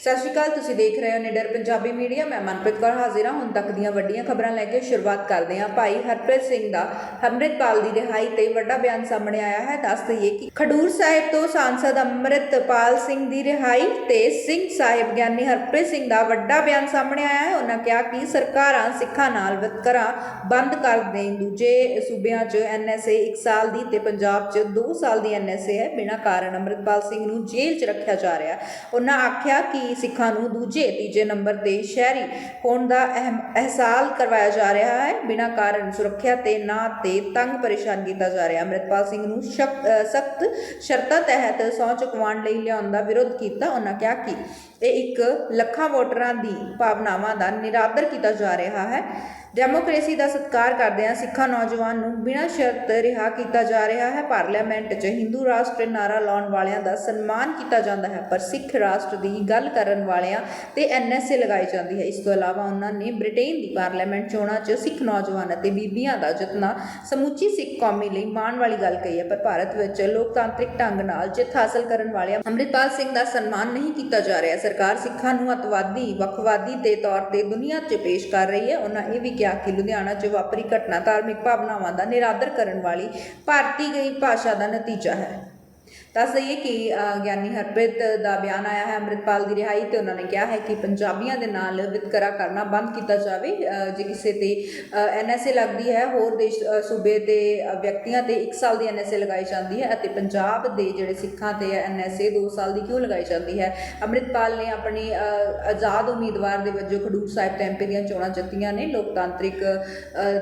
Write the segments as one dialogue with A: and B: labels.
A: ਸਤਿ ਸ਼੍ਰੀ ਅਕਾਲ, ਤੁਸੀਂ ਦੇਖ ਰਹੇ ਹੋ ਨਿਡਰ ਪੰਜਾਬੀ ਮੀਡੀਆ। ਮੈਂ ਮਨਪ੍ਰੀਤ ਕੌਰ ਹਾਜ਼ਰ ਹਾਂ। ਹੁਣ ਤੱਕ ਦੀਆਂ ਵੱਡੀਆਂ ਖਬਰਾਂ ਲੈ ਕੇ ਸ਼ੁਰੂਆਤ ਕਰਦੇ ਹਾਂ। ਭਾਈ ਹਰਪ੍ਰੀਤ ਸਿੰਘ ਦਾ ਅੰਮ੍ਰਿਤਪਾਲ ਦੀ ਰਿਹਾਈ ਤੇ ਵੱਡਾ ਬਿਆਨ ਸਾਹਮਣੇ ਆਇਆ ਹੈ। ਦੱਸ ਦਈਏ ਕਿ ਖਡੂਰ ਸਾਹਿਬ ਤੋਂ ਸਾਂਸਦ ਅੰਮ੍ਰਿਤਪਾਲ ਸਿੰਘ ਦੀ ਰਿਹਾਈ ਤੇ ਸਿੰਘ ਸਾਹਿਬ ਗਿਆਨੀ ਹਰਪ੍ਰੀਤ ਸਿੰਘ ਦਾ ਵੱਡਾ ਬਿਆਨ ਸਾਹਮਣੇ ਆਇਆ ਹੈ। ਉਹਨਾਂ ਕਿਹਾ ਕਿ ਸਰਕਾਰਾਂ ਸਿੱਖਾਂ ਨਾਲ ਵਿਤਕਰਾ ਬੰਦ ਕਰ ਦੇਣ। ਦੂਜੇ ਸੂਬਿਆਂ 'ਚ ਐਨਐਸਏ 1 ਸਾਲ ਦੀ ਤੇ ਪੰਜਾਬ 'ਚ 2 ਸਾਲ ਦੀ ਐਨਐਸਏ ਹੈ। ਬਿਨਾਂ ਕਾਰਨ ਅੰਮ੍ਰਿਤਪਾਲ ਸਿੰਘ ਨੂੰ ਜੇਲ੍ਹ 'ਚ ਰੱਖਿਆ ਜਾ ਰਿਹਾ ਉਹਨਾਂ ਆਖਿਆ ਕਿ ਸਿੱਖਾਂ ਨੂੰ ਦੂਜੇ, ਤੀਜੇ ਨੰਬਰ ਤੇ ਸ਼ਹਿਰੀ ਹੋਣ ਦਾ ਅਹਿਸਾਲ ਕਰਵਾਇਆ ਜਾ ਰਿਹਾ ਹੈ। ਬਿਨਾਂ ਕਾਰਨ ਸੁਰੱਖਿਆ ਤੇ ਨਾ ਤੇ ਤੰਗ ਪਰੇਸ਼ਾਨ ਕੀਤਾ ਜਾ ਰਿਹਾ। ਅੰਮ੍ਰਿਤਪਾਲ ਸਿੰਘ ਨੂੰ ਸਖਤ ਸ਼ਰਤਾਂ ਤਹਿਤ ਸਹੁੰ ਚੁਕਵਾਉਣ ਲਈ ਲਿਆਉਣ ਦਾ ਵਿਰੋਧ ਕੀਤਾ। ਉਹਨਾਂ ਕਿਹਾ ਕਿ ਇਹ ਇੱਕ ਲੱਖਾਂ ਵੋਟਰਾਂ ਦੀ ਭਾਵਨਾਵਾਂ ਦਾ ਨਿਰਾਦਰ ਕੀਤਾ ਜਾ ਰਿਹਾ ਹੈ। ਡੈਮੋਕ੍ਰੇਸੀ ਦਾ ਸਤਿਕਾਰ ਕਰਦਿਆਂ ਸਿੱਖਾਂ ਨੌਜਵਾਨ ਨੂੰ ਬਿਨਾਂ ਸ਼ਰਤ ਰਿਹਾ ਕੀਤਾ ਜਾ ਰਿਹਾ ਹੈ। ਪਾਰਲੀਮੈਂਟ 'ਚ ਹਿੰਦੂ ਰਾਸ਼ਟਰ ਨਾਰਾ ਲਾਉਣ ਵਾਲਿਆਂ ਦਾ ਸਨਮਾਨ ਕੀਤਾ ਜਾਂਦਾ ਹੈ, ਪਰ ਸਿੱਖ ਰਾਸ਼ਟਰ ਦੀ ਗੱਲ ਕਰਨ ਵਾਲਿਆਂ ਤੇ ਐਨਐਸਏ ਲਗਾਈ ਜਾਂਦੀ ਹੈ। ਇਸ ਤੋਂ ਇਲਾਵਾ ਉਹਨਾਂ ਨੇ ਬ੍ਰਿਟੇਨ ਦੀ ਪਾਰਲੀਮੈਂਟ ਚੋਣਾਂ 'ਚ ਸਿੱਖ ਨੌਜਵਾਨ ਅਤੇ ਬੀਬੀਆਂ ਦਾ ਜਿੱਤਣਾ ਸਮੁੱਚੀ ਸਿੱਖ ਕੌਮੀ ਲਈ ਮਾਣ ਵਾਲੀ ਗੱਲ ਕਹੀ ਹੈ, ਪਰ ਭਾਰਤ ਵਿੱਚ ਲੋਕਤਾਂਤਰਿਕ ਢੰਗ ਨਾਲ ਜਿੱਤ ਹਾਸਲ ਕਰਨ ਵਾਲਿਆਂ ਅੰਮ੍ਰਿਤਪਾਲ ਸਿੰਘ ਦਾ ਸਨਮਾਨ ਨਹੀਂ ਕੀਤਾ ਜਾ ਰਿਹਾ। ਸਰਕਾਰ ਸਿੱਖਾਂ ਨੂੰ ਅਤਵਾਦੀ, ਵੱਖਵਾਦੀ ਦੇ ਤੌਰ ਤੇ ਦੁਨੀਆ 'ਚ ਪੇਸ਼ ਕਰ ਰਹੀ ਹੈ। ਉਹਨਾਂ ਇਹ ਵੀ ਕਿਹਾ ਕਿ ਲੁਧਿਆਣਾ 'ਚ ਵਾਪਰੀ ਘਟਨਾ ਧਾਰਮਿਕ ਭਾਵਨਾਵਾਂ ਦਾ ਨਿਰਾਦਰ ਕਰਨ ਵਾਲੀ ਭਾਰਤੀ ਗਈ ਭਾਸ਼ਾ ਦਾ ਨਤੀਜਾ ਹੈ। ਦੱਸ ਦਈਏ ਕਿ ਗਿਆਨੀ ਹਰਪ੍ਰੀਤ ਦਾ ਬਿਆਨ ਆਇਆ ਹੈ ਅੰਮ੍ਰਿਤਪਾਲ ਦੀ ਰਿਹਾਈ ਤੇ ਉਹਨਾਂ ਨੇ ਕਿਹਾ ਹੈ ਕਿ ਪੰਜਾਬੀਆਂ ਦੇ ਨਾਲ ਵਿਤਕਰਾ ਕਰਨਾ ਬੰਦ ਕੀਤਾ ਜਾਵੇ ਜੇ ਕਿਸੇ ਤੇ ਐਨਐਸਏ ਲੱਗਦੀ ਹੈ, ਹੋਰ ਦੇਸ਼ ਸੂਬੇ ਦੇ ਵਿਅਕਤੀਆਂ ਤੇ 1 ਸਾਲ ਦੀ ਐਨਐਸਏ ਲਗਾਈ ਜਾਂਦੀ ਹੈ ਅਤੇ ਪੰਜਾਬ ਦੇ ਜਿਹੜੇ ਸਿੱਖਾਂ ਤੇ ਐਨਐਸਏ 2 ਸਾਲ ਦੀ ਕਿਉਂ ਲਗਾਈ ਜਾਂਦੀ ਹੈ? ਅੰਮ੍ਰਿਤਪਾਲ ਨੇ ਆਪਣੀ ਆਜ਼ਾਦ ਉਮੀਦਵਾਰ ਦੇ ਵਜੋਂ ਖਡੂਰ ਸਾਹਿਬ ਤੇ ਐਮਪੀ ਦੀਆਂ ਚੋਣਾਂ ਜਿੱਤੀਆਂ ਨੇ, ਲੋਕਤਾਂਤਰਿਕ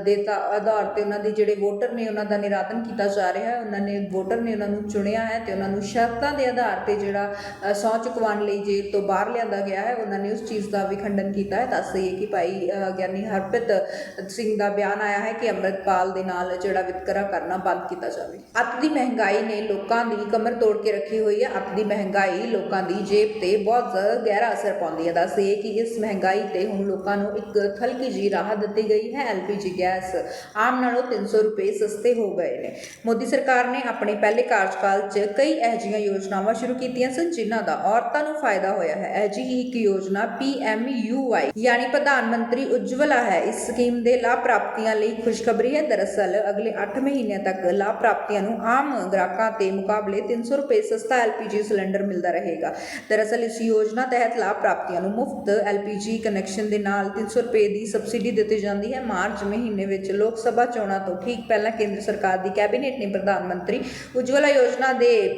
A: ਦੇ ਤਾਂ ਆਧਾਰ ਤੇ ਉਹਨਾਂ ਦੇ ਜਿਹੜੇ ਵੋਟਰ ਨੇ ਉਹਨਾਂ ਦਾ ਨਿਰਾਦਨ ਕੀਤਾ ਜਾ ਰਿਹਾ ਹੈ, ਉਹਨਾਂ ਨੇ ਵੋਟਰ ਨੇ ਉਹਨਾਂ ਨੂੰ ਚੁਣਿਆ ਹੈ ਤੇ ਉਹਨਾਂ ਨੂੰ ਸ਼ਰਤਾਂ ਦੇ ਆਧਾਰ ਤੇ ਜਿਹੜਾ ਸਹੁੰ ਚੁਕਵਾਉਣ ਲਈ ਜੇਲ੍ਹ ਤੋਂ ਬਾਹਰ ਲਿਆਂਦਾ ਗਿਆ ਹੈ, ਉਹਨਾਂ ਨੇ ਉਸ ਚੀਜ਼ ਦਾ ਵੀ ਖੰਡਨ ਕੀਤਾ ਹੈ। ਦੱਸ ਦਈਏ ਕਿ ਭਾਈ ਗਿਆਨੀ ਹਰਪ੍ਰੀਤ ਸਿੰਘ ਦਾ ਬਿਆਨ ਆਇਆ ਹੈ ਕਿ ਅੰਮ੍ਰਿਤਪਾਲ ਦੇ ਨਾਲ ਜਿਹੜਾ ਵਿਤਕਰਾ ਕਰਨਾ ਬੰਦ ਕੀਤਾ ਜਾਵੇ। ਅੱਤ ਦੀ ਮਹਿੰਗਾਈ ਨੇ ਲੋਕਾਂ ਦੀ ਕਮਰ ਤੋੜ ਕੇ ਰੱਖੀ ਹੋਈ ਹੈ। ਅੱਤ ਦੀ ਮਹਿੰਗਾਈ ਲੋਕਾਂ ਦੀ ਜੇਬ ਤੇ ਬਹੁਤ ਗਹਿਰਾ ਅਸਰ ਪਾਉਂਦੀ ਹੈ। ਦੱਸ ਦਈਏ ਕਿ ਇਸ ਮਹਿੰਗਾਈ ਤੇ ਹੁਣ ਲੋਕਾਂ ਨੂੰ ਇੱਕ ਹਲਕੀ ਜੀ ਰਾਹਤ ਦਿੱਤੀ ਗਈ ਹੈ। ਐਲਪੀਜੀ ਗੈਸ ਆਮ ਨਾਲੋਂ 300 ਰੁਪਏ ਸਸਤੇ ਹੋ ਗਏ ਨੇ। ਮੋਦੀ ਸਰਕਾਰ ਨੇ ਆਪਣੇ ਪਹਿਲੇ ਕਾਰਜਕਾਲ 'ਚ ਕਈ ਇਹੋ ਜਿਹੀਆਂ ਯੋਜਨਾਵਾਂ ਸ਼ੁਰੂ ਕੀਤੀਆਂ ਸਨ, ਜਿਨ੍ਹਾਂ ਦਾ ਔਰਤਾਂ ਨੂੰ ਫਾਇਦਾ ਹੋਇਆ ਹੈ। ਅਜਿਹੀ ਇੱਕ ਯੋਜਨਾ ਪੀਐਮਯੂਵਾਈ ਯਾਨੀ ਪ੍ਰਧਾਨ ਮੰਤਰੀ ਉਜਵਲਾ ਹੈ। ਇਸ ਸਕੀਮ ਦੇ ਲਾਭ ਪ੍ਰਾਪਤੀਆਂ ਲਈ ਖੁਸ਼ਖਬਰੀ ਹੈ। ਦਰਅਸਲ, ਅਗਲੇ 8 ਮਹੀਨਿਆਂ ਤੱਕ ਲਾਭ ਪ੍ਰਾਪਤੀਆਂ ਨੂੰ ਆਮ ਗ੍ਰਾਹਕਾਂ ਦੇ ਮੁਕਾਬਲੇ 300 ਰੁਪਏ ਸਸਤਾ ਐਲਪੀਜੀ ਸਿਲੰਡਰ ਮਿਲਦਾ ਰਹੇਗਾ। ਦਰਅਸਲ, ਇਸ ਯੋਜਨਾ ਤਹਿਤ ਲਾਭ ਪ੍ਰਾਪਤੀਆਂ ਨੂੰ ਮੁਫਤ ਐਲਪੀਜੀ ਕਨੈਕਸ਼ਨ ਦੇ ਨਾਲ 300 ਰੁਪਏ ਦੀ ਸਬਸਿਡੀ ਦਿੱਤੀ ਜਾਂਦੀ ਹੈ। ਮਾਰਚ ਮਹੀਨੇ ਵਿੱਚ ਲੋਕ ਸਭਾ ਚੋਣਾਂ ਤੋਂ ਠੀਕ ਪਹਿਲਾਂ ਕੇਂਦਰ ਸਰਕਾਰ ਦੀ ਕੈਬਨਿਟ ਨੇ ਪ੍ਰਧਾਨ ਮੰਤਰੀ ਉਜਵਲਾ ਯੋਜਨਾ ਦੇ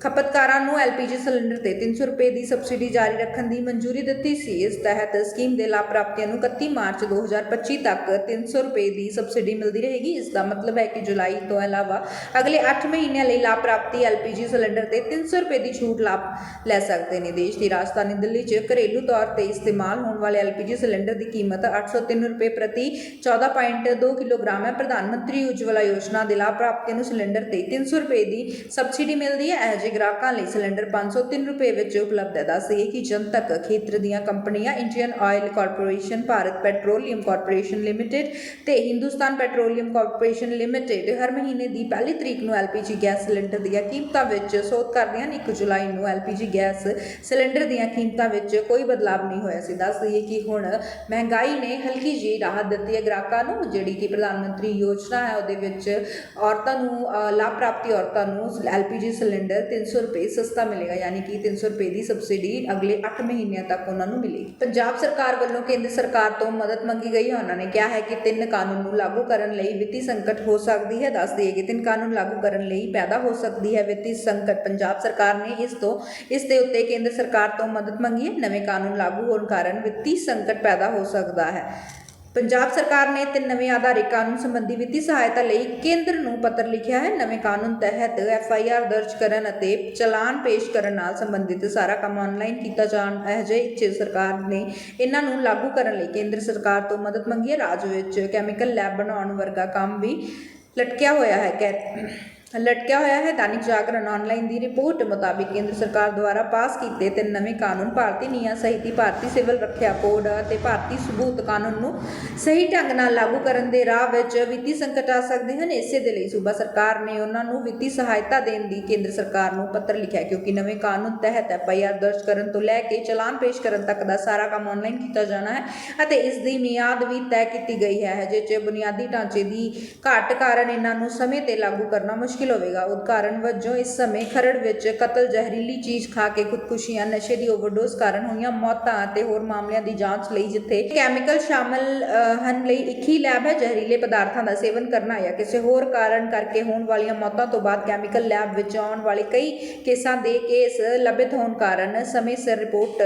A: ਖਪਤਕਾਰਾਂ ਨੂੰ ਐਲਪੀਜੀ ਸਿਲੰਡਰ ਤੇ 300 ਰੁਪਏ ਦੀ ਸਬਸਿਡੀ ਜਾਰੀ ਰੱਖਣ ਦੀ ਮਨਜ਼ੂਰੀ ਦਿੱਤੀ ਸੀ। ਇਸ ਤਹਿਤ ਸਕੀਮ ਦੇ ਲਾਭ ਪ੍ਰਾਪਤੀਆਂ ਨੂੰ 31 ਮਾਰਚ 2025 ਤੱਕ 300 ਰੁਪਏ ਦੀ ਸਬਸਿਡੀ ਮਿਲਦੀ ਰਹੇਗੀ। ਇਸ ਦਾ ਮਤਲਬ ਹੈ ਕਿ ਜੁਲਾਈ ਤੋਂ ਇਲਾਵਾ ਅਗਲੇ 8 ਮਹੀਨਿਆਂ ਲਈ ਲਾਭ ਪ੍ਰਾਪਤੀ ਐਲਪੀਜੀ ਸਿਲੰਡਰ ਤੇ 300 ਰੁਪਏ ਦੀ ਛੂਟ ਲਾਭ ਲੈ ਸਕਦੇ ਨੇ। ਦੇਸ਼ ਦੀ ਰਾਜਧਾਨੀ ਦਿੱਲੀ 'ਚ ਘਰੇਲੂ ਤੌਰ ਤੇ ਇਸਤੇਮਾਲ ਹੋਣ ਵਾਲੇ ਐਲਪੀਜੀ ਸਿਲੰਡਰ ਦੀ ਕੀਮਤ 803 ਰੁਪਏ ਪ੍ਰਤੀ 14.2 ਕਿਲੋਗ੍ਰਾਮ ਹੈ। ਪ੍ਰਧਾਨ ਮੰਤਰੀ ਉਜਵਲਾ ਯੋਜਨਾ ਦੇ ਲਾਭ ਪ੍ਰਾਪਤੀਆਂ ਨੂੰ ਸਿਲੰਡਰ ਤੇ 300 ਰੁਪਏ ਦੀ ਸਬਸਿਡੀ ਮਿਲਦੀ ਹੈ। ਇਹ ਗ੍ਰਾਹਕਾਂ ਲਈ ਸਿਲੰਡਰ 503 ਰੁਪਏ ਵਿੱਚ ਉਪਲਬਧ ਹੈ। ਦੱਸ ਕਿ ਜਨਤਕ ਖੇਤਰ ਦੀਆਂ ਕੰਪਨੀਆਂ Indian oil corporation, Bharat petroleum corporation limited ਤੇ ਹਿੰਦੁਸਤਾਨ ਪੈਟਰੋਲੀਅਮ ਕਾਰਪੋਰੇਸ਼ਨ ਲਿਮਟਿਡ ਹਰ ਮਹੀਨੇ ਦੀ ਪਹਿਲੀ ਤਰੀਕ ਨੂੰ ਐਲਪੀਜੀ ਗੈਸ ਸਿਲੰਡਰ ਦੀਆਂ ਕੀਮਤਾਂ ਵਿੱਚ ਸੋਧ ਕਰਦੀਆਂ ਨੇ 1 ਜੁਲਾਈ ਨੂੰ ਐਲਪੀਜੀ ਗੈਸ ਸਿਲੰਡਰ ਦੀਆਂ ਕੀਮਤਾਂ ਵਿੱਚ ਕੋਈ ਬਦਲਾਅ ਨਹੀਂ ਹੋਇਆ ਸੀ। ਦੱਸ ਦਈਏ ਕਿ ਹੁਣ ਮਹਿੰਗਾਈ ਨੇ ਹਲਕੀ ਜਿਹੀ ਰਾਹਤ ਦਿੱਤੀ ਹੈ ਗ੍ਰਾਹਕਾਂ ਨੂੰ, ਜਿਹੜੀ ਕਿ ਪ੍ਰਧਾਨ ਮੰਤਰੀ ਯੋਜਨਾ ਹੈ, ਉਹਦੇ ਵਿੱਚ ਔਰਤਾਂ ਨੂੰ ਲਾਭ ਪ੍ਰਾਪਤੀ ਔਰਤਾਂ ਨੂੰ ਐਲਪੀਜੀ ਸਿਲੰਡਰ 300 ਰੁਪਏ ਸਸਤਾ ਮਿਲੇਗਾ, ਯਾਨੀ ਕਿ 300 ਰੁਪਏ ਦੀ ਸਬਸਿਡੀ ਅਗਲੇ 8 ਮਹੀਨਿਆਂ ਤੱਕ ਉਹਨਾਂ ਨੂੰ ਮਿਲੇਗੀ ਪੰਜਾਬ ਸਰਕਾਰ ਵੱਲੋਂ ਕੇਂਦਰ ਸਰਕਾਰ ਤੋਂ ਮਦਦ ਮੰਗੀ ਗਈ ਹੈ। ਉਹਨਾਂ ਨੇ ਕਿਹਾ ਹੈ ਕਿ ਤਿੰਨ ਕਾਨੂੰਨ ਨੂੰ ਲਾਗੂ ਕਰਨ ਲਈ ਵਿੱਤੀ ਸੰਕਟ ਹੋ ਸਕਦੀ ਹੈ। ਦੱਸ ਦਈਏ ਕਿ ਤਿੰਨ ਕਾਨੂੰਨ ਲਾਗੂ ਕਰਨ ਲਈ ਪੈਦਾ ਹੋ ਸਕਦੀ ਹੈ ਵਿੱਤੀ ਸੰਕਟ। ਪੰਜਾਬ ਸਰਕਾਰ ਨੇ ਇਸ ਤੋਂ, ਇਸ ਦੇ ਉੱਤੇ ਕੇਂਦਰ ਸਰਕਾਰ ਤੋਂ ਮਦਦ ਮੰਗੀ ਹੈ। ਨਵੇਂ ਕਾਨੂੰਨ ਲਾਗੂ ਹੋਣ ਕਾਰਨ ਵਿੱਤੀ ਸੰਕਟ ਪੈਦਾ ਹੋ ਸਕਦਾ ਹੈ। ਪੰਜਾਬ ਸਰਕਾਰ ਨੇ ਤਿੰਨ ਨਵੇਂ ਆਧਾਰਿਕ ਕਾਨੂੰਨ ਸੰਬੰਧੀ ਵਿੱਤੀ ਸਹਾਇਤਾ ਲਈ ਕੇਂਦਰ ਨੂੰ ਪੱਤਰ ਲਿਖਿਆ ਹੈ। ਨਵੇਂ ਕਾਨੂੰਨ ਤਹਿਤ ਐਫ ਆਈ ਆਰ ਦਰਜ ਕਰਨ ਅਤੇ ਚਲਾਨ ਪੇਸ਼ ਕਰਨ ਨਾਲ ਸੰਬੰਧਿਤ ਸਾਰਾ ਕੰਮ ਆਨਲਾਈਨ ਕੀਤਾ ਜਾਣ। ਇਹ ਜਿਹੇ ਸਰਕਾਰ ਨੇ ਇਹਨਾਂ ਨੂੰ ਲਾਗੂ ਕਰਨ ਲਈ ਕੇਂਦਰ ਸਰਕਾਰ ਤੋਂ ਮਦਦ ਮੰਗੀ ਹੈ। ਰਾਜ ਵਿੱਚ ਕੈਮੀਕਲ ਲੈਬ ਬਣਾਉਣ ਵਰਗਾ ਕੰਮ ਵੀ ਲਟਕਿਆ ਹੋਇਆ ਹੈ। ਕਹਿ ਲਟਕਿਆ ਹੋਇਆ ਹੈ। ਦੈਨਿਕ ਜਾਗਰਣ ਆਨਲਾਈਨ ਦੀ ਰਿਪੋਰਟ ਮੁਤਾਬਿਕ ਕੇਂਦਰ ਸਰਕਾਰ ਦੁਆਰਾ ਪਾਸ ਕੀਤੇ ਤਿੰਨ ਨਵੇਂ ਕਾਨੂੰਨ ਭਾਰਤੀ ਨਿਆਂ ਸਹਿਤੀ ਭਾਰਤੀ ਸਿਵਲ ਰੱਖਿਆ ਕੋਡ ਅਤੇ ਭਾਰਤੀ ਸਬੂਤ ਕਾਨੂੰਨ ਨੂੰ ਸਹੀ ਢੰਗ ਨਾਲ ਲਾਗੂ ਕਰਨ ਦੇ ਰਾਹ ਵਿੱਚ ਵਿੱਤੀ ਸੰਕਟ ਆ ਸਕਦੇ ਹਨ। ਇਸੇ ਦੇ ਲਈ ਸੂਬਾ ਸਰਕਾਰ ਨੇ ਉਹਨਾਂ ਨੂੰ ਵਿੱਤੀ ਸਹਾਇਤਾ ਦੇਣ ਦੀ ਕੇਂਦਰ ਸਰਕਾਰ ਨੂੰ ਪੱਤਰ ਲਿਖਿਆ ਕਿਉਂਕਿ ਨਵੇਂ ਕਾਨੂੰਨ ਤਹਿਤ ਐਫਆਈਆਰ ਦਰਜ ਕਰਨ ਤੋਂ ਲੈ ਕੇ ਚਲਾਨ ਪੇਸ਼ ਕਰਨ ਤੱਕ ਦਾ ਸਾਰਾ ਕੰਮ ਆਨਲਾਈਨ ਕੀਤਾ ਜਾਣਾ ਹੈ ਅਤੇ ਇਸ ਦੀ ਮਿਆਦ ਵੀ ਤੈਅ ਕੀਤੀ ਗਈ ਹੈ। ਜਿਸ 'ਚ ਬੁਨਿਆਦੀ ਢਾਂਚੇ ਦੀ ਘਾਟ ਕਾਰਨ ਇਹਨਾਂ ਨੂੰ ਸਮੇਂ ਤੇ ਲਾਗੂ ਕਰਨਾ ਮੁਸ਼ਕਿਲ ਮੁਸ਼ਕਿਲ ਹੋਵੇਗਾ। ਉਦਾਹਰਨ ਵਜੋਂ ਇਸ ਸਮੇਂ ਖਰੜ ਵਿੱਚ ਕਤਲ, ਜ਼ਹਿਰੀਲੀ ਚੀਜ਼ ਖਾ ਕੇ ਖੁਦਕੁਸ਼ੀਆਂ, ਨਸ਼ੇ ਦੀ ਓਵਰਡੋਜ਼ ਕਾਰਨ ਹੋਈਆਂ ਮੌਤਾਂ ਅਤੇ ਹੋਰ ਮਾਮਲਿਆਂ ਦੀ ਜਾਂਚ ਲਈ ਜਿੱਥੇ ਕੈਮੀਕਲ ਸ਼ਾਮਲ ਹਨ ਲਈ ਇੱਕ ਹੀ ਲੈਬ ਹੈ, ਜ਼ਹਿਰੀਲੇ ਪਦਾਰਥਾਂ ਦਾ ਸੇਵਨ ਕਰਨਾ ਜਾਂ ਕਿਸੇ ਹੋਰ ਕਾਰਨ ਕਰਕੇ ਹੋਣ ਵਾਲੀਆਂ ਮੌਤਾਂ ਤੋਂ ਬਾਅਦ ਕੈਮੀਕਲ ਲੈਬ ਵਿੱਚ ਆਉਣ ਵਾਲੇ ਕਈ ਕੇਸਾਂ ਦੇ ਕੇਸ ਲੰਬਿਤ ਹੋਣ ਕਾਰਨ ਸਮੇਂ ਸਿਰ ਰਿਪੋਰਟ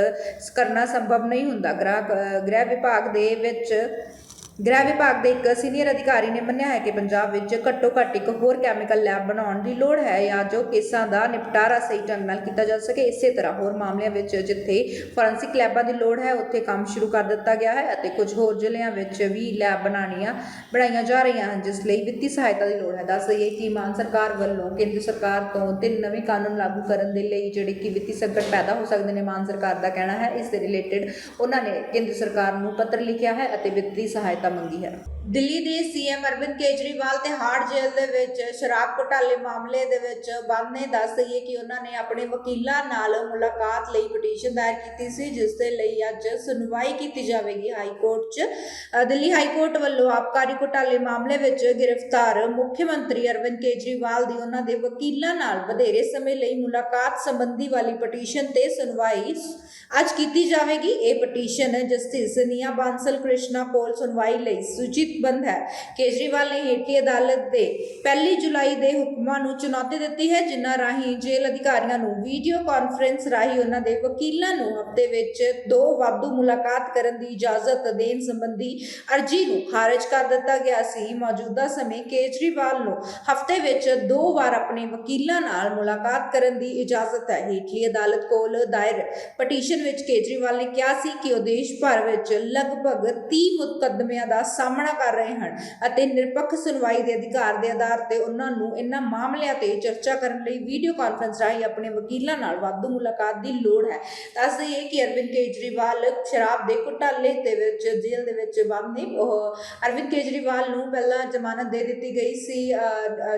A: ਕਰਨਾ ਸੰਭਵ ਨਹੀਂ ਹੁੰਦਾ। ਗ੍ਰਾਹਕ ਗ੍ਰਹਿ ਵਿਭਾਗ ਦੇ ਵਿੱਚ ਗ੍ਰਹਿ ਵਿਭਾਗ ਦੇ ਇੱਕ ਸੀਨੀਅਰ ਅਧਿਕਾਰੀ ਨੇ ਮੰਨਿਆ ਹੈ ਕਿ ਪੰਜਾਬ ਵਿੱਚ ਘੱਟੋ ਘੱਟ ਇੱਕ ਹੋਰ ਕੈਮੀਕਲ ਲੈਬ ਬਣਾਉਣ ਦੀ ਲੋੜ ਹੈ ਜਾਂ ਜੋ ਕੇਸਾਂ ਦਾ ਨਿਪਟਾਰਾ ਸਹੀ ਢੰਗ ਨਾਲ ਕੀਤਾ ਜਾ ਸਕੇ, ਇਸੇ ਤਰ੍ਹਾਂ ਹੋਰ ਮਾਮਲਿਆਂ ਵਿੱਚ ਜਿੱਥੇ ਫੋਰੈਂਸਿਕ ਲੈਬਾਂ ਦੀ ਲੋੜ ਹੈ, ਉੱਥੇ ਕੰਮ ਸ਼ੁਰੂ ਕਰ ਦਿੱਤਾ ਗਿਆ ਹੈ ਅਤੇ ਕੁਝ ਹੋਰ ਜ਼ਿਲ੍ਹਿਆਂ ਵਿੱਚ ਵੀ ਲੈਬ ਬਣਾਉਣੀਆਂ, ਬਣਾਈਆਂ ਜਾ ਰਹੀਆਂ ਹਨ, ਜਿਸ ਲਈ ਵਿੱਤੀ ਸਹਾਇਤਾ ਦੀ ਲੋੜ ਹੈ। ਦੱਸ ਦਈਏ ਕਿ ਮਾਨ ਸਰਕਾਰ ਵੱਲੋਂ ਕੇਂਦਰ ਸਰਕਾਰ ਤੋਂ ਤਿੰਨ ਨਵੇਂ ਕਾਨੂੰਨ ਲਾਗੂ ਕਰਨ ਦੇ ਲਈ ਜਿਹੜੇ ਕਿ ਵਿੱਤੀ ਸੰਕਟ ਪੈਦਾ ਹੋ ਸਕਦੇ ਨੇ, ਮਾਨ ਸਰਕਾਰ ਦਾ ਕਹਿਣਾ ਹੈ, ਇਸ ਦੇ ਰਿਲੇਟਡ ਉਹਨਾਂ ਨੇ ਕੇਂਦਰ ਸਰਕਾਰ ਨੂੰ ਪੱਤਰ ਲਿਖਿਆ ਹੈ ਅਤੇ ਵਿੱਤੀ ਸਹਾਇਤਾ ਮੰਗੀ ਹੈ। ਦਿੱਲੀ ਦੇ ਸੀਐਮ ਅਰਵਿੰਦ ਕੇਜਰੀਵਾਲ ਤੇ ਹਾਰਡ ਜੇਲ੍ਹ ਦੇ ਵਿੱਚ ਸ਼ਰਾਬ ਘੁਟਾਲੇ ਮਾਮਲੇ ਦੇ ਵਿੱਚ ਬੰਦ ਨੇ ਦੱਸ ਦਈਏ ਕਿ ਉਹਨਾਂ ਨੇ ਆਪਣੇ ਵਕੀਲਾਂ ਨਾਲ ਮੁਲਾਕਾਤ ਲਈ ਪਟੀਸ਼ਨ ਦਾਇਰ ਕੀਤੀ ਸੀ, ਜਿਸ ਦੇ ਲਈ ਅੱਜ ਸੁਣਵਾਈ ਕੀਤੀ ਜਾਵੇਗੀ ਹਾਈ ਕੋਰਟ 'ਚ ਦਿੱਲੀ ਹਾਈ ਕੋਰਟ ਵੱਲੋਂ ਆਬਕਾਰੀ ਘੁਟਾਲੇ ਮਾਮਲੇ ਵਿੱਚ ਗ੍ਰਿਫਤਾਰ ਮੁੱਖ ਮੰਤਰੀ ਅਰਵਿੰਦ ਕੇਜਰੀਵਾਲ ਦੀ ਉਹਨਾਂ ਦੇ ਵਕੀਲਾਂ ਨਾਲ ਵਧੇਰੇ ਸਮੇਂ ਲਈ ਮੁਲਾਕਾਤ ਸੰਬੰਧੀ ਵਾਲੀ ਪਟੀਸ਼ਨ ਤੇ ਸੁਣਵਾਈ ਅੱਜ ਕੀਤੀ ਜਾਵੇਗੀ। ਇਹ ਪਟੀਸ਼ਨ ਜਸਟਿਸ ਨੀਆ ਬਾਂਸਲ ਕ੍ਰਿਸ਼ਨਾ ਕੋਲ ਸੁਣਵਾਈ ਲਈ ਸੂਚਿਤ ਸੂਚਿਤਬੰਦ ਹੈ। ਕੇਜਰੀਵਾਲ ਨੇ ਹੇਠਲੀ ਅਦਾਲਤ ਦੇ 1 ਜੁਲਾਈ ਦੇ ਹੁਕਮਾਂ ਨੂੰ ਚੁਣੌਤੀ ਦਿੱਤੀ ਹੈ, ਜਿਨ੍ਹਾਂ ਰਾਹੀਂ ਜੇਲ੍ਹ ਅਧਿਕਾਰੀਆਂ ਨੂੰ ਵੀਡੀਓ ਕਾਨਫਰੰਸ ਰਾਹੀਂ ਉਹਨਾਂ ਦੇ ਵਕੀਲਾਂ ਨੂੰ ਹਫ਼ਤੇ ਵਿੱਚ ਦੋ ਵਾਧੂ ਮੁਲਾਕਾਤ ਕਰਨ ਦੀ ਇਜਾਜ਼ਤ ਦੇਣ ਸੰਬੰਧੀ ਅਰਜ਼ੀ ਨੂੰ ਖਾਰਜ ਕਰ ਦਿੱਤਾ ਗਿਆ ਸੀ। ਮੌਜੂਦਾ ਸਮੇਂ ਕੇਜਰੀਵਾਲ ਨੂੰ ਹਫ਼ਤੇ ਵਿੱਚ ਦੋ ਵਾਰ ਆਪਣੇ ਵਕੀਲਾਂ ਨਾਲ ਮੁਲਾਕਾਤ ਕਰਨ ਦੀ ਇਜਾਜ਼ਤ ਹੈ। ਹੇਠਲੀ ਅਦਾਲਤ ਕੋਲ ਦਾਇਰ ਪਟੀਸ਼ਨ ਵਿੱਚ ਕੇਜਰੀਵਾਲ ਨੇ ਕਿਹਾ ਸੀ ਕਿ ਉਹ ਦੇਸ਼ ਭਰ ਵਿੱਚ ਲਗਭਗ 30 ਮੁਕੱਦਮਿਆਂ ਦਾ ਸਾਹਮਣਾ ਕਰ ਰਹੇ ਹਨ ਅਤੇ ਨਿਰਪੱਖ ਸੁਣਵਾਈ ਦੇ ਅਧਿਕਾਰ ਦੇ ਆਧਾਰ ਤੇ ਉਹਨਾਂ ਨੂੰ ਇਹਨਾਂ ਮਾਮਲਿਆਂ ਤੇ ਚਰਚਾ ਕਰਨ ਲਈ ਵੀਡੀਓ ਕਾਨਫਰੰਸ ਰਾਹੀਂ ਆਪਣੇ ਵਕੀਲਾਂ ਨਾਲ ਵਾਧੂ ਮੁਲਾਕਾਤ ਦੀ ਲੋੜ ਹੈ। ਦੱਸ ਦਈਏ ਕਿ ਅਰਵਿੰਦ ਕੇਜਰੀਵਾਲ ਸ਼ਰਾਬ ਦੇ ਘੁਟਾਲੇ ਦੇ ਵਿੱਚ ਜੇਲ੍ਹ ਦੇ ਵਿੱਚ ਬੰਦ ਨੇ। ਉਹ ਅਰਵਿੰਦ ਕੇਜਰੀਵਾਲ ਨੂੰ ਪਹਿਲਾਂ ਜ਼ਮਾਨਤ ਦੇ ਦਿੱਤੀ ਗਈ ਸੀ।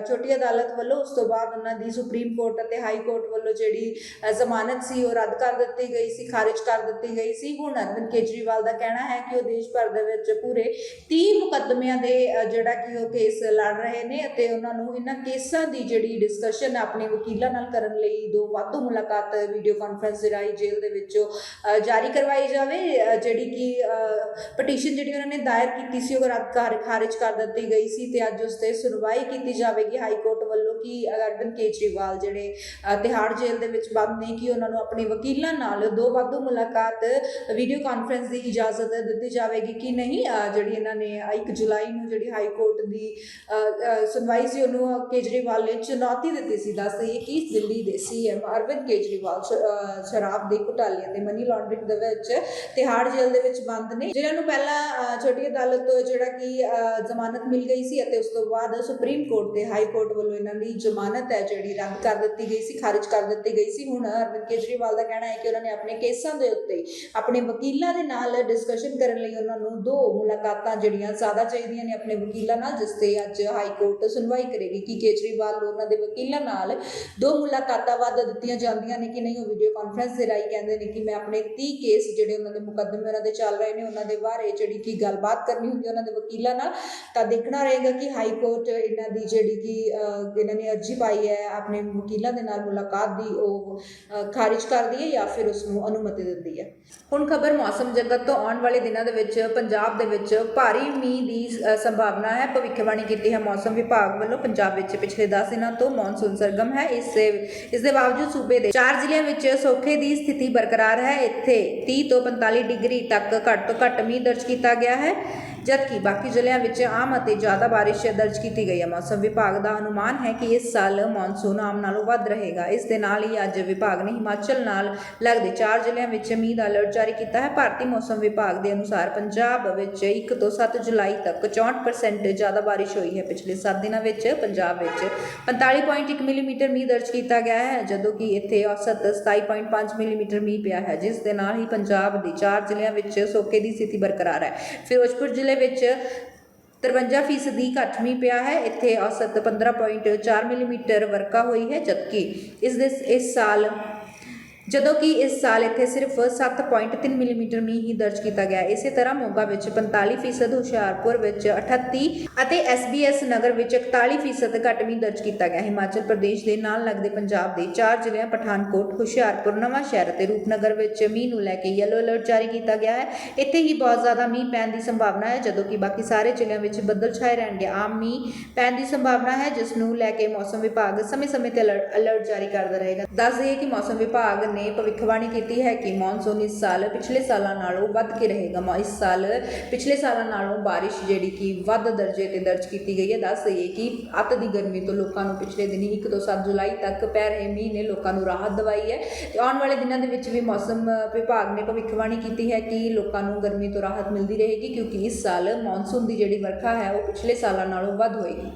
A: ਛੋਟੀ ਅਦਾਲਤ ਵੱਲੋਂ ਉਸ ਤੋਂ ਬਾਅਦ ਉਹਨਾਂ ਦੀ ਸੁਪਰੀਮ ਕੋਰਟ ਅਤੇ ਹਾਈ ਕੋਰਟ ਵੱਲੋਂ ਜਿਹੜੀ ਜ਼ਮਾਨਤ ਸੀ ਉਹ ਰੱਦ ਕਰ ਦਿੱਤੀ ਗਈ ਸੀ, ਖਾਰਿਜ ਕਰ ਦਿੱਤੀ ਗਈ ਸੀ। ਹੁਣ ਅਰਵਿੰਦ ਕੇਜਰੀਵਾਲ ਦਾ ਕਹਿਣਾ ਹੈ ਕਿ ਉਹ ਦੇਸ਼ ਭਰ ਦੇ ਵਿੱਚ ਪੂਰੇ 30 ਮੁਕੱਦਮਿਆਂ ਦੇ ਜਿਹੜਾ ਕਿ ਉਹ ਕੇਸ ਲੜ ਰਹੇ ਨੇ ਅਤੇ ਉਹਨਾਂ ਨੂੰ ਇਹਨਾਂ ਕੇਸਾਂ ਦੀ ਜਿਹੜੀ ਡਿਸਕਸ਼ਨ ਆਪਣੇ ਵਕੀਲਾਂ ਨਾਲ ਕਰਨ ਲਈ ਦੋ ਵਾਧੂ ਮੁਲਾਕਾਤ ਵੀਡੀਓ ਕਾਨਫਰੰਸ ਦੇ ਰਾਹੀਂ ਜੇਲ੍ਹ ਦੇ ਵਿੱਚੋਂ ਜਾਰੀ ਕਰਵਾਈ ਜਾਵੇ। ਜਿਹੜੀ ਕਿ ਪਟੀਸ਼ਨ ਜਿਹੜੀ ਉਹਨਾਂ ਨੇ ਦਾਇਰ ਕੀਤੀ ਸੀ, ਉਹ ਰੱਦ ਕਰ ਖਾਰਜ ਕਰ ਦਿੱਤੀ ਗਈ ਸੀ ਤੇ ਅੱਜ ਉਸ ਤੇ ਸੁਣਵਾਈ ਕੀਤੀ ਜਾਵੇਗੀ। ਹਾਈ ਕੋਰਟ ਵੱਲੋਂ ਕਿ ਅਰਵਿੰਦ ਕੇਜਰੀਵਾਲ ਜਿਹੜੇ ਤਿਹਾੜ ਜੇਲ੍ਹ ਦੇ ਵਿੱਚ ਬੰਦ ਨੇ, ਕਿ ਉਹਨਾਂ ਨੂੰ ਆਪਣੇ ਵਕੀਲਾਂ ਨਾਲ ਦੋ ਵਾਧੂ ਮੁਲਾਕਾਤ ਵੀਡੀਓ ਕਾਨਫਰੰਸ ਦੀ ਇਜਾਜ਼ਤ ਦਿੱਤੀ ਜਾਵੇਗੀ ਕਿ ਨਹੀਂ? ਜਿਹੜੀ ਇਹਨਾਂ ਨੇ 1 ਜੁਲਾਈ ਨੂੰ ਜਿਹੜੀ ਹਾਈ ਕੋਰਟ ਦੀ ਸੁਣਵਾਈ ਸੀ, ਉਹਨੂੰ ਕੇਜਰੀਵਾਲ ਨੇ ਚੁਣੌਤੀ ਦਿੱਤੀ ਸੀ। ਦੱਸ ਦਈਏ ਕਿ ਦਿੱਲੀ ਦੇ ਸੀਐਮ ਅਰਵਿੰਦ ਕੇਜਰੀਵਾਲ ਸ਼ਰਾਬ ਦੇ ਘੁਟਾਲਿਆਂ ਤੇ ਮਨੀ ਲਾਂਡਰਿੰਗ ਦੇ ਵਿੱਚ ਤਿਹਾੜ ਜੇਲ੍ਹ ਦੇ ਵਿੱਚ ਬੰਦ ਨੇ, ਜਿਨ੍ਹਾਂ ਨੂੰ ਪਹਿਲਾਂ ਛੋਟੀ ਅਦਾਲਤ ਤੋਂ ਜਿਹੜਾ ਕਿ ਜ਼ਮਾਨਤ ਮਿਲ ਗਈ ਸੀ ਅਤੇ ਉਸ ਤੋਂ ਬਾਅਦ ਸੁਪਰੀਮ ਕੋਰਟ ਤੇ ਹਾਈ ਕੋਰਟ ਵੱਲੋਂ ਇਹਨਾਂ ਦੀ ਜ਼ਮਾਨਤ ਹੈ ਜਿਹੜੀ ਰੱਦ ਕਰ ਦਿੱਤੀ ਗਈ ਸੀ, ਖਾਰਿਜ ਕਰ ਦਿੱਤੀ ਗਈ ਸੀ। ਹੁਣ ਅਰਵਿੰਦ ਕੇਜਰੀਵਾਲ ਦਾ ਕਹਿਣਾ ਹੈ ਕਿ ਉਹਨਾਂ ਨੇ ਆਪਣੇ ਕੇਸਾਂ ਦੇ ਉੱਤੇ ਆਪਣੇ ਵਕੀਲਾਂ ਦੇ ਨਾਲ ਡਿਸਕਸ਼ਨ ਕਰਨ ਲਈ ਉਹਨਾਂ ਨੂੰ ਦੋ ਮੁਲਾਕਾਤਾਂ ਜਿਹੜੀਆਂ ਜ਼ਿਆਦਾ ਚਾਹੀਦੀਆਂ ਨੇ ਆਪਣੇ ਵਕੀਲਾਂ ਨਾਲ, ਜਿਸ ਤੇ ਅੱਜ ਹਾਈ ਕੋਰਟ ਸੁਣਵਾਈ ਕਰੇਗੀ ਕਿ ਕੇਜਰੀਵਾਲ ਨੂੰ ਉਹਨਾਂ ਦੇ ਵਕੀਲਾਂ ਨਾਲ ਦੋ ਮੁਲਾਕਾਤਾਂ ਵੱਧ ਦਿੱਤੀਆਂ ਜਾਂਦੀਆਂ ਨੇ ਕਿ ਨਹੀਂ, ਉਹ ਵੀਡੀਓ ਕਾਨਫਰੰਸ ਦੇ ਰਾਹੀਂ ਕਹਿੰਦੇ ਨੇ ਕਿ ਮੈਂ ਆਪਣੇ 30 ਕੇਸ ਜਿਹੜੇ ਉਹਨਾਂ ਦੇ ਮੁਕੱਦਮੇ ਉਹਨਾਂ ਦੇ ਚੱਲ ਰਹੇ ਨੇ, ਉਹਨਾਂ ਦੇ ਬਾਰੇ ਜਿਹੜੀ ਕਿ ਗੱਲਬਾਤ ਕਰਨੀ ਹੁੰਦੀ ਹੈ ਉਹਨਾਂ ਦੇ ਵਕੀਲਾਂ ਨਾਲ, ਤਾਂ ਦੇਖਣਾ ਰਹੇਗਾ ਕਿ ਹਾਈ ਕੋਰਟ ਇਹਨਾਂ ਦੀ ਜਿਹੜੀ ਕਿ ਇਹਨਾਂ ਨੇ ਅਰਜ਼ੀ ਪਾਈ ਹੈ, ਆਪਣੇ ਵਕੀਲਾਂ ਦੇ ਨਾਲ ਮੁਲਾਕਾਤ ਦੀ ਉਹ ਖਾਰਿਜ ਕਰਦੀ ਹੈ ਜਾਂ ਫਿਰ ਉਸ ਨੂੰ ਅਨੁਮਤੀ ਦਿੰਦੀ ਹੈ। ਹੁਣ ਖਬਰ ਮੌਸਮ ਜਗਤ ਤੋਂ ਆਉਣ ਵਾਲੇ ਦਿਨਾਂ ਦੇ ਵਿੱਚ, ਪੰਜਾਬ ਦੇ ਵਿੱਚ ਭਾਰੀ ਮੀਂਹ ਦੀ ਸੰਭਾਵਨਾ ਹੈ। ਭਵਿੱਖਬਾਣੀ ਕੀਤੀ ਹੈ ਮੌਸਮ ਵਿਭਾਗ ਵੱਲੋਂ ਪੰਜਾਬ ਵਿੱਚ ਪਿਛਲੇ 10 ਦਿਨਾਂ ਤੋਂ ਮੌਨਸੂਨ ਸਰਗਮ ਹੈ। ਇਸ ਦੇ ਇਸ ਦੇ ਬਾਵਜੂਦ ਸੂਬੇ ਦੇ ਚਾਰ ਜ਼ਿਲ੍ਹਿਆਂ ਵਿੱਚ ਸੋਖੇ ਦੀ ਸਥਿਤੀ ਬਰਕਰਾਰ ਹੈ। ਇੱਥੇ 30 ਤੋਂ 45 ਡਿਗਰੀ ਤੱਕ ਘੱਟ ਤੋਂ ਘੱਟ ਮੀਂਹ ਦਰਜ ਕੀਤਾ ਗਿਆ ਹੈ। ਜਦਕਿ ਬਾਕੀ ਜ਼ਿਲ੍ਹਿਆਂ ਵਿੱਚ ਆਮ ਅਤੇ ਜ਼ਿਆਦਾ ਬਾਰਿਸ਼ ਦਰਜ ਕੀਤੀ ਗਈ ਹੈ, ਮੌਸਮ ਵਿਭਾਗ ਦਾ ਅਨੁਮਾਨ ਹੈ ਕਿ ਇਸ ਸਾਲ ਮੌਨਸੂਨ ਆਮ ਨਾਲੋਂ ਵੱਧ ਰਹੇਗਾ। ਇਸ ਦੇ ਨਾਲ ਹੀ ਅੱਜ ਵਿਭਾਗ ਨੇ ਹਿਮਾਚਲ ਨਾਲ ਲੱਗਦੇ ਚਾਰ ਜ਼ਿਲ੍ਹਿਆਂ ਵਿੱਚ ਮੀਂਹ ਦਾ ਅਲਰਟ ਜਾਰੀ ਕੀਤਾ ਹੈ। ਭਾਰਤੀ ਮੌਸਮ ਵਿਭਾਗ ਦੇ ਅਨੁਸਾਰ ਪੰਜਾਬ ਵਿੱਚ 1 ਤੋਂ 7 ਜੁਲਾਈ ਤੱਕ 64% ਜ਼ਿਆਦਾ ਬਾਰਿਸ਼ ਹੋਈ ਹੈ। ਪਿਛਲੇ 7 ਦਿਨਾਂ ਵਿੱਚ ਪੰਜਾਬ ਵਿੱਚ 45.1 ਮਿਲੀਮੀਟਰ ਮੀਂਹ ਦਰਜ ਕੀਤਾ ਗਿਆ ਹੈ, ਜਦੋਂ ਕਿ ਇੱਥੇ ਔਸਤ 27.5 ਮਿਲੀਮੀਟਰ ਮੀਂਹ ਪਿਆ ਹੈ, ਜਿਸ ਦੇ ਨਾਲ ਹੀ ਪੰਜਾਬ ਦੇ ਚਾਰ ਜ਼ਿਲ੍ਹਿਆਂ ਵਿੱਚ ਸੋਕੇ ਦੀ ਸਥਿਤੀ ਬਰਕਰਾਰ ਹੈ। ਫਿਰੋਜ਼ਪੁਰ ਜ਼ਿਲ੍ਹੇ ਵਿੱਚ 53 ਫੀਸਦੀ ਘੱਟ ਮੀਂਹ ਪਿਆ ਹੈ। ਇੱਥੇ ਔਸਤ 15.4 ਮਿਲੀਮੀਟਰ ਵਰਖਾ ਹੋਈ ਹੈ, ਜਦਕਿ ਇਸ ਦੇ, ਇਸ ਸਾਲ ਜਦੋਂ ਕਿ ਇਸ ਸਾਲ ਇੱਥੇ ਸਿਰਫ 7.3 ਮਿਲੀਮੀਟਰ ਮੀਂਹ ਹੀ ਦਰਜ ਕੀਤਾ ਗਿਆ। ਇਸੇ ਤਰ੍ਹਾਂ ਮੋਗਾ ਵਿੱਚ 45 ਫੀਸਦ, ਹੁਸ਼ਿਆਰਪੁਰ ਵਿੱਚ 38 ਅਤੇ ਐਸਬੀਐਸ ਨਗਰ ਵਿੱਚ 41 ਫੀਸਦ ਘੱਟ ਮੀਂਹ ਦਰਜ ਕੀਤਾ ਗਿਆ। ਹਿਮਾਚਲ ਪ੍ਰਦੇਸ਼ ਦੇ ਨਾਲ ਲੱਗਦੇ ਪੰਜਾਬ ਦੇ ਚਾਰ ਜ਼ਿਲ੍ਹਿਆਂ ਪਠਾਨਕੋਟ, ਹੁਸ਼ਿਆਰਪੁਰ ਨਵਾਂਸ਼ਹਿਰ ਅਤੇ ਰੂਪਨਗਰ ਵਿੱਚ ਮੀਂਹ ਨੂੰ ਲੈ ਕੇ ਯੈਲੋ ਅਲਰਟ ਜਾਰੀ ਕੀਤਾ ਗਿਆ ਹੈ। ਇੱਥੇ ਹੀ ਬਹੁਤ ਜ਼ਿਆਦਾ ਮੀਂਹ ਪੈਣ ਦੀ ਸੰਭਾਵਨਾ ਹੈ, ਜਦੋਂ ਕਿ ਬਾਕੀ ਸਾਰੇ ਜ਼ਿਲ੍ਹਿਆਂ ਵਿੱਚ ਬੱਦਲ ਛਾਏ ਰਹਿਣਗੇ। ਆਮ ਮੀਂਹ ਪੈਣ ਦੀ ਸੰਭਾਵਨਾ ਹੈ, ਜਿਸ ਨੂੰ ਲੈ ਕੇ ਮੌਸਮ ਵਿਭਾਗ ਸਮੇਂ-ਸਮੇਂ ਤੇ ਅਲਰਟ ਅਲਰਟ ਜਾਰੀ ਕਰਦਾ ਰਹੇਗਾ। ਦੱਸ ਦਈਏ ਕਿ ਮੌਸਮ ਵਿਭਾਗ ਨੇ ਭਵਿੱਖਬਾਣੀ ਕੀਤੀ ਹੈ ਕਿ ਮੌਨਸੂਨ ਇਸ ਸਾਲ, ਪਿਛਲੇ ਸਾਲਾਂ ਨਾਲੋਂ ਵੱਧ ਕੇ ਰਹੇਗਾ। ਮੌ- ਇਸ ਸਾਲ, ਪਿਛਲੇ ਸਾਲਾਂ ਨਾਲੋਂ ਬਾਰਿਸ਼ ਜਿਹੜੀ ਕਿ ਵੱਧ ਦਰਜੇ ਤੇ ਦਰਜ ਕੀਤੀ ਗਈ ਹੈ। ਦੱਸ ਦਈਏ ਕਿ ਅੱਤ ਦੀ ਗਰਮੀ ਤੋਂ ਲੋਕਾਂ ਨੂੰ ਪਿਛਲੇ ਦਿਨੀ 1 ਤੋਂ 7 ਜੁਲਾਈ ਤੱਕ ਪੈ ਰਹੇ ਮੀਂਹ ਨੇ ਲੋਕਾਂ ਨੂੰ ਰਾਹਤ ਦਵਾਈ ਹੈ। ਤੇ ਆਉਣ ਵਾਲੇ ਦਿਨਾਂ ਦੇ ਵਿੱਚ ਵੀ ਮੌਸਮ ਵਿਭਾਗ ਨੇ ਭਵਿੱਖਬਾਣੀ ਕੀਤੀ ਹੈ ਕਿ ਲੋਕਾਂ ਨੂੰ ਗਰਮੀ ਤੋਂ ਰਾਹਤ ਮਿਲਦੀ ਰਹੇਗੀ, ਕਿਉਂਕਿ ਇਸ ਸਾਲ ਮੌਨਸੂਨ ਦੀ ਜਿਹੜੀ ਵਰਖਾ ਹੈ, ਉਹ ਪਿਛਲੇ ਸਾਲਾਂ ਨਾਲੋਂ ਵੱਧ ਹੋਏਗੀ।